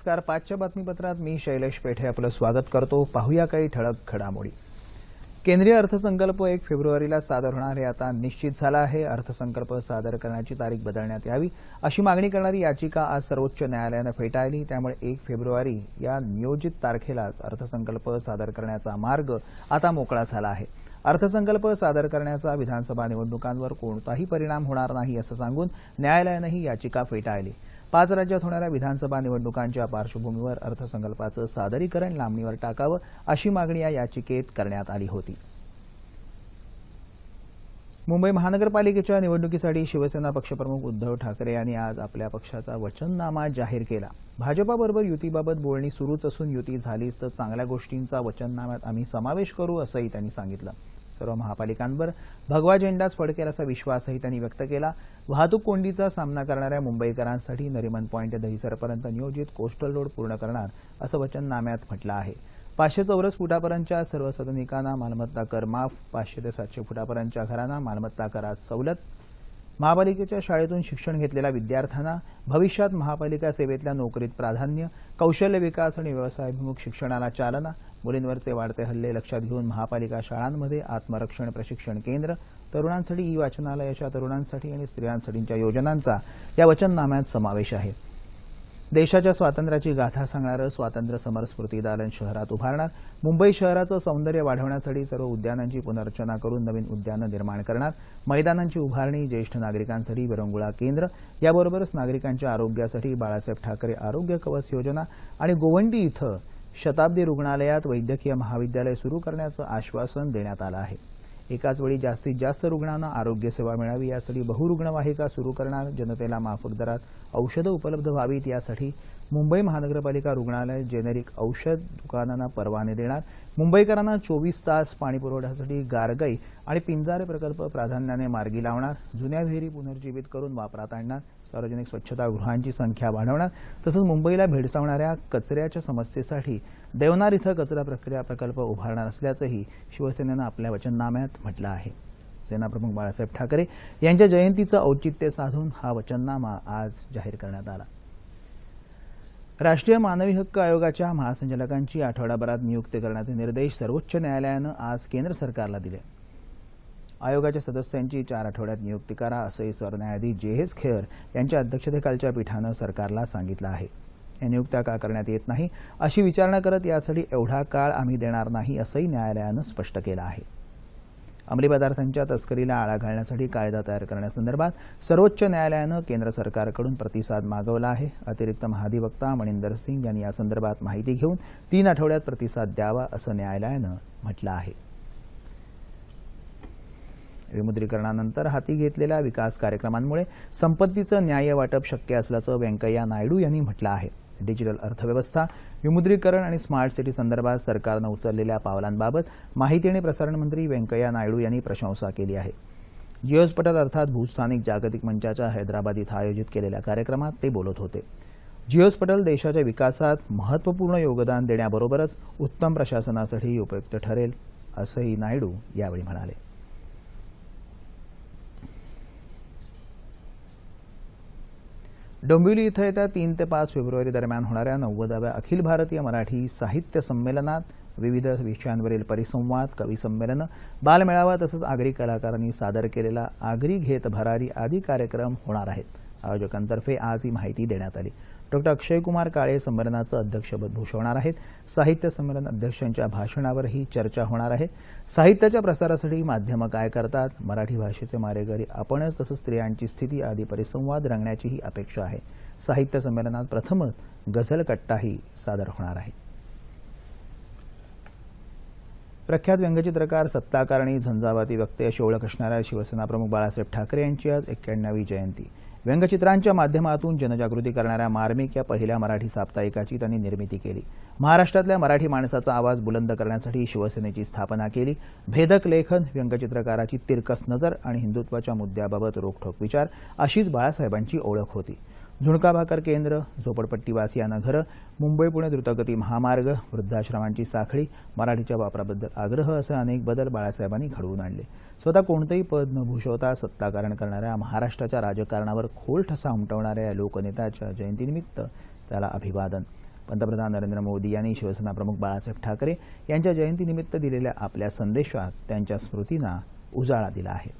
नमस्कार. पाचच्या बातमीपत्रात मी शैलेश पेठे आपलं स्वागत करतो. पाहूया काही ठळक घडामोडी. केंद्रीय अर्थसंकल्प एक फेब्रुवारीला सादर होणार हे आता निश्चित झालं आहे. अर्थसंकल्प सादर करण्याची तारीख बदलण्यात यावी अशी मागणी करणारी याचिका आज सर्वोच्च न्यायालयानं फेटाळली. त्यामुळे एक फेब्रुवारी या नियोजित तारखेलाच अर्थसंकल्प सादर करण्याचा मार्ग आता मोकळा झाला आहे. अर्थसंकल्प सादर करण्याचा विधानसभा निवडणुकांवर कोणताही परिणाम होणार नाही असं सांगून न्यायालयानं ही याचिका फेटाळली. पाच राज्यात होणाऱ्या विधानसभा निवडणुकांच्या पार्श्वभूमीवर अर्थसंकल्पाचं सादरीकरण लांबणीवर टाकावं अशी मागणी या याचिकेत करण्यात आली होती. मुंबई महानगरपालिकेच्या निवडणुकीसाठी शिवसेना पक्षप्रमुख उद्धव ठाकरे यांनी आज आपल्या पक्षाचा वचननामा जाहीर केला. भाजपाबरोबर युतीबाबत बोलणी सुरूच असून युती झालीच तर चांगल्या गोष्टींचा वचननाम्यात आम्ही समावेश करू असंही त्यांनी सांगितलं. सर्व महापालिकांवर भगवा झेंडाच फडकेल असा विश्वासही त्यांनी व्यक्त केला. वाहतूक कोंडीचा सामना करणाऱ्या मुंबईकरांसाठी नरिमन पॉईंट ते दहिसरपर्यंत नियोजित कोस्टल रोड पूर्ण करणार असं वचननाम्यात म्हटलं आहे. पाचशे चौरस फुटापर्यंतच्या सर्व सदनिकांना मालमत्ता कर माफ पाचशे ते सातशे फुटापर्यंतच्या घरांना मालमत्ता करात सवलत. महापालिकेच्या शाळेतून शिक्षण घेतलेल्या विद्यार्थ्यांना भविष्यात महापालिका सेवेतल्या नोकरीत प्राधान्य कौशल्य विकास आणि व्यवसायाभिमुख शिक्षणाला चालना. मुलींवरचे वाढते हल्ले लक्षात घेऊन महापालिका शाळांमध्ये आत्मरक्षण प्रशिक्षण केंद्र तरुणांसाठी ई वाचनालय अशा तरुणांसाठी आणि स्त्रियांसाठीच्या योजनांचा या वचननाम्यात समावेश आहे. देशाच्या स्वातंत्र्याची गाथा सांगणारं स्वातंत्र्य समर स्मृती दालन शहरात उभारणार मुंबई शहराचं सौंदर्य वाढवण्यासाठी सर्व उद्यानांची पुनर्रचना करून नवीन उद्यानं निर्माण करणार मैदानांची उभारणी ज्येष्ठ नागरिकांसाठी विरंगुळा केंद्र याबरोबरच नागरिकांच्या आरोग्यासाठी बाळासाहेब ठाकरे आरोग्य कवच योजना आणि गोवंडी इथं शताब्दी रुग्णालयात वैद्यकीय महाविद्यालय सुरू करण्याचं आश्वासन देण्यात आलं आहे. एकाच वेळी जास्तीत जास्त रुग्णांना आरोग्य सेवा मिळावी यासाठी बहुरुग्णवाहिका सुरू करणार जनतेला माफक दरात औषधं उपलब्ध व्हावीत यासाठी मुंबई महानगरपालिका रुग्णालय जेनेरिक औषध दुकानांना परवाने देणार. मुंबईकरांना चोवीस तास पाणी पुरवठ्यासाठी गारगाई आणि पिंजारे प्रकल्प प्राधान्याने मार्गी लावणार जुन्या विहिरी पुनर्जीवित करून वापरात आणणार सार्वजनिक स्वच्छतागृहांची संख्या वाढवणार तसंच मुंबईला भेडसावणाऱ्या कचऱ्याच्या समस्येसाठी देवनार इथं कचरा प्रक्रिया प्रकल्प उभारणार असल्याचंही शिवसेनेनं आपल्या वचननाम्यात म्हटलं आहे. सेनाप्रमुख बाळासाहेब ठाकरे यांच्या जयंतीचं औचित्य साधून हा वचननामा आज जाहीर करण्यात आला. राष्ट्रीय मानवी हक्क आयोगाच्या महासंचालकांची आठवडाभरात नियुक्ती करण्याचे निर्देश सर्वोच्च न्यायालयानं आज केंद्र सरकारला दिले. आयोगाच्या सदस्यांची चार आठवड्यात नियुक्ती करा असंही सरन्यायाधीश जे एस खेअर यांच्या अध्यक्षतेखालच्या पीठानं सरकारला सांगितलं आहे. या नियुक्त्या का करण्यात येत नाही अशी विचारणा करत यासाठी एवढा काळ आम्ही देणार नाही असंही न्यायालयानं स्पष्ट केलं आहे. अंमली पदार्थांच्या तस्करीला आळा घालण्यासाठी कायदा तयार करण्यासंदर्भात सर्वोच्च न्यायालयानं केंद्र सरकारकडून प्रतिसाद मागवला आहे. अतिरिक्त महाधिवक्ता मणिंदर सिंग यांनी यासंदर्भात माहिती घेऊन तीन आठवड्यात प्रतिसाद द्यावा असं न्यायालयानं म्हटलं आहे. विमुद्रीकरणानंतर हाती घेतलेल्या विकास कार्यक्रमांमुळे संपत्तीचं न्याय्य वाटप शक्य असल्याचं व्यंकय्या नायडू यांनी म्हटलं आहे. डिजिटल अर्थव्यवस्था विमुद्रीकरण आणि स्मार्ट सिटी संदर्भात सरकारनं उचललेल्या पावलांबाबत माहिती आणि प्रसारण मंत्री व्यंकय्या नायडू यांनी प्रशंसा केली आहे. जिओज पटल अर्थात भूस्थानिक जागतिक मंचाच्या हैदराबाद इथं आयोजित केलेल्या कार्यक्रमात ते बोलत होते. जिओज पटल देशाच्या विकासात महत्त्वपूर्ण योगदान देण्याबरोबरच उत्तम प्रशासनासाठी उपयुक्त ठरेल असंही नायडू यावेळी म्हणाले. डोंबिवली इथं येत्या तीन ते पाच फेब्रुवारी दरम्यान होणाऱ्या नव्वदाव्या अखिल भारतीय मराठी साहित्य संमेलनात विविध विषयांवरील परिसंवाद कवी संमेलनं बालमेळावा तसंच आगरी कलाकारांनी सादर केलेला आगरी घेत भरारी आदी कार्यक्रम होणार आहेत. आयोजकांतर्फे आज ही माहिती देण्यात आली. डॉक्टर अक्षयकुमार काळे संमेलनाचं अध्यक्षपद भूषवणार आहेत. साहित्य संमेलन अध्यक्षांच्या भाषणावरही चर्चा होणार आहे. साहित्याच्या प्रसारासाठी माध्यमं काय करतात? मराठी भाषेचे मारेकरी आपणच तसंच स्त्रियांची स्थिती आदी परिसंवाद रंगण्याचीही अपेक्षा आहे. साहित्य संमेलनात प्रथमच गझल कट्टाही सादर होणार आहे. प्रख्यात व्यंगचित्रकार सत्ताकारणी झंझावाती वक्ते अशी ओळख असणाऱ्या शिवसेना प्रमुख बाळासाहेब ठाकरे यांची आज एक्क्याण्णवी जयंती. व्यंगचित्रांच्या माध्यमातून जनजागृती करणाऱ्या मार्मिक या पहिल्या मराठी साप्ताहिकाची त्यांनी निर्मिती केली. महाराष्ट्रातल्या मराठी माणसाचा आवाज बुलंद करण्यासाठी शिवसेनेची स्थापना केली. भेदक लेखन व्यंगचित्रकाराची तिरकस नजर आणि हिंदुत्वाच्या मुद्द्याबाबत रोखठोक विचार अशीच बाळासाहेबांची ओळख होती. झुणका भाकर केंद्र झोपडपट्टीवासियांना घरं मुंबई पुणे द्रुतगती महामार्ग वृद्धाश्रमांची साखळी मराठीच्या वापराबद्दल आग्रह असे अनेक बदल बाळासाहेबांनी घडवून आणले. स्वतः कोणतंही पद न भूषवता सत्ताकारण करणाऱ्या महाराष्ट्राच्या राजकारणावर खोल ठसा उमटवणाऱ्या या लोकनेत्याच्या जयंतीनिमित्त त्याला अभिवादन. पंतप्रधान नरेंद्र मोदी यांनी शिवसेना प्रमुख बाळासाहेब ठाकरे यांच्या जयंतीनिमित्त दिलेल्या आपल्या संदेशात त्यांच्या स्मृतींना उजाळा दिला आहे.